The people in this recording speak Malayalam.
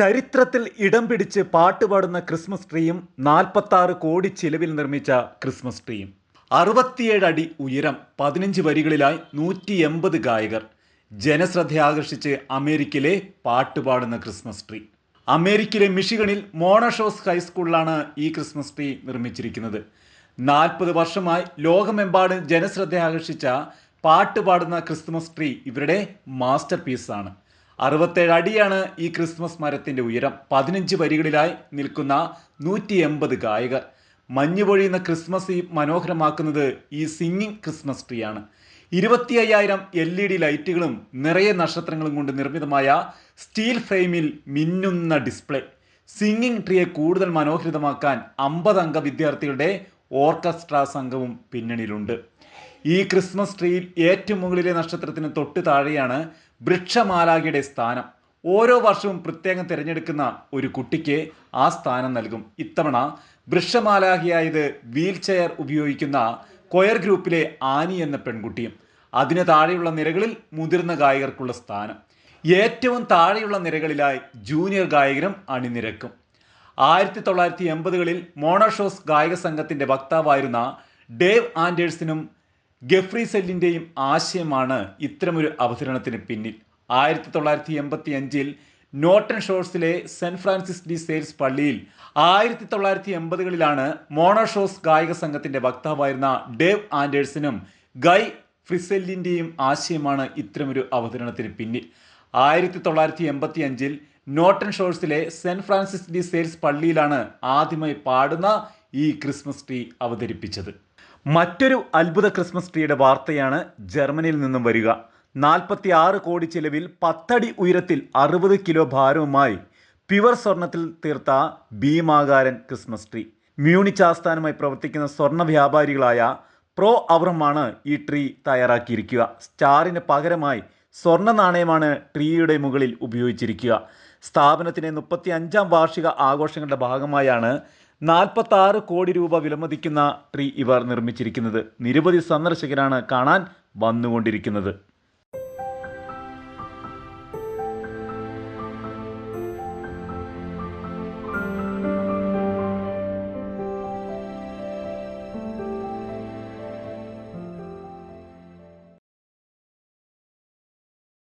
ചരിത്രത്തിൽ ഇടം പിടിച്ച് പാട്ടുപാടുന്ന ക്രിസ്മസ് ട്രീയും നാൽപ്പത്താറ് കോടി ചിലവിൽ നിർമ്മിച്ച ക്രിസ്മസ് ട്രീയും. അറുപത്തിയേഴ് അടി ഉയരം പതിനഞ്ച് വരികളിലായി നൂറ്റി എൺപത് ഗായകർ. ജനശ്രദ്ധ ആകർഷിച്ച് അമേരിക്കയിലെ പാട്ടുപാടുന്ന ക്രിസ്മസ് ട്രീ. അമേരിക്കയിലെ മിഷിഗണിൽ മോണഷോസ് ഹൈസ്കൂളിലാണ് ഈ ക്രിസ്മസ് ട്രീ നിർമ്മിച്ചിരിക്കുന്നത്. നാൽപ്പത് വർഷമായി ലോകമെമ്പാടും ജനശ്രദ്ധ ആകർഷിച്ച പാട്ടുപാടുന്ന ക്രിസ്മസ് ട്രീ ഇവരുടെ മാസ്റ്റർ പീസാണ് അറുപത്തേഴ് അടിയാണ് ഈ ക്രിസ്മസ് മരത്തിന്റെ ഉയരം. പതിനഞ്ച് വരികളിലായി നിൽക്കുന്ന നൂറ്റി എൺപത് ഗായകർ. മഞ്ഞ് പൊഴിയുന്ന ക്രിസ്മസ് ഈ മനോഹരമാക്കുന്നത് ഈ സിംഗിങ് ക്രിസ്മസ് ട്രീ ആണ് ഇരുപത്തി അയ്യായിരം എൽ ഇ ഡി ലൈറ്റുകളും നിറയെ നക്ഷത്രങ്ങളും കൊണ്ട് നിർമ്മിതമായ സ്റ്റീൽ ഫ്രെയിമിൽ മിന്നുന്ന ഡിസ്പ്ലേ. സിംഗിങ് ട്രീയെ കൂടുതൽ മനോഹരിതമാക്കാൻ അമ്പത് അംഗ വിദ്യാർത്ഥികളുടെ ഓർക്കസ്ട്ര സംഘവും പിന്നണിയിലുണ്ട്. ഈ ക്രിസ്മസ് ട്രീയിൽ ഏറ്റവും മുകളിലെ നക്ഷത്രത്തിന് തൊട്ട് താഴെയാണ് വൃക്ഷമാലാകിയുടെ സ്ഥാനം. ഓരോ വർഷവും പ്രത്യേകം തിരഞ്ഞെടുക്കുന്ന ഒരു കുട്ടിക്ക് ആ സ്ഥാനം നൽകും. ഇത്തവണ വൃക്ഷമാലാഹിയായത് വീൽ ചെയർ ഉപയോഗിക്കുന്ന കൊയർ ഗ്രൂപ്പിലെ ആനി എന്ന പെൺകുട്ടിയും അതിന് താഴെയുള്ള നിരകളിൽ മുതിർന്ന ഗായകർക്കുള്ള സ്ഥാനം. ഏറ്റവും താഴെയുള്ള നിരകളിലായി ജൂനിയർ ഗായകരും അണിനിരക്കും. ആയിരത്തി തൊള്ളായിരത്തി എൺപതുകളിൽ മോണോഷോസ് ഗായക സംഘത്തിന്റെ വക്താവായിരുന്ന ഡേവ് ആൻഡേഴ്സിനും ഗെഫ്രി സെല്ലിന്റെയും ആശയമാണ് ഇത്തരമൊരു അവതരണത്തിന് പിന്നിൽ. ആയിരത്തി തൊള്ളായിരത്തി എൺപത്തി അഞ്ചിൽ നോട്ടൺ ഷോർട്സിലെ സെന്റ് ഫ്രാൻസിസ് ഡി സെയിൽസ് പള്ളിയിൽ ആയിരത്തി തൊള്ളായിരത്തി എൺപതുകളിലാണ് മോണോഷോസ് ഗായക സംഘത്തിന്റെ വക്താവായിരുന്ന ഡേവ് ആൻഡേഴ്സിനും ഗൈ ഫ്രിസെല്ലിന്റെയും ആശയമാണ് ഇത്തരമൊരു അവതരണത്തിന് പിന്നിൽ. ആയിരത്തി തൊള്ളായിരത്തി എൺപത്തി അഞ്ചിൽ നോട്ടൺ ഷോഴ്സിലെ സെന്റ് ഫ്രാൻസിസ് ഡി സെയിൽസ് പള്ളിയിലാണ് ആദ്യമായി പാടുന്ന ഈ ക്രിസ്മസ് ട്രീ അവതരിപ്പിച്ചത്. മറ്റൊരു അത്ഭുത ക്രിസ്മസ് ട്രീയുടെ വാർത്തയാണ് ജർമ്മനിയിൽ നിന്നും വരിക. നാൽപ്പത്തി ആറ് കോടി ചിലവിൽ പത്തടി ഉയരത്തിൽ അറുപത് കിലോ ഭാരവുമായി പ്യുവർ സ്വർണത്തിൽ തീർത്ത ഭീമാകാരൻ ക്രിസ്മസ് ട്രീ. മ്യൂണിച്ച് ആസ്ഥാനമായി പ്രവർത്തിക്കുന്ന സ്വർണ വ്യാപാരികളായ പ്രോ അവറമാണ് ഈ ട്രീ തയ്യാറാക്കിയിരിക്കുക. സ്റ്റാറിന് പകരമായി സ്വർണ നാണയമാണ് ട്രീയുടെ മുകളിൽ ഉപയോഗിച്ചിരിക്കുക. സ്ഥാപനത്തിന്റെ മുപ്പത്തി അഞ്ചാം വാർഷിക ആഘോഷങ്ങളുടെ ഭാഗമായാണ് നാൽപ്പത്തി ആറ് കോടി രൂപ വിലമതിക്കുന്ന ട്രീ ഇവർ നിർമ്മിച്ചിരിക്കുന്നത്. നിരവധി സന്ദർശകരാണ് കാണാൻ വന്നുകൊണ്ടിരിക്കുന്നത്.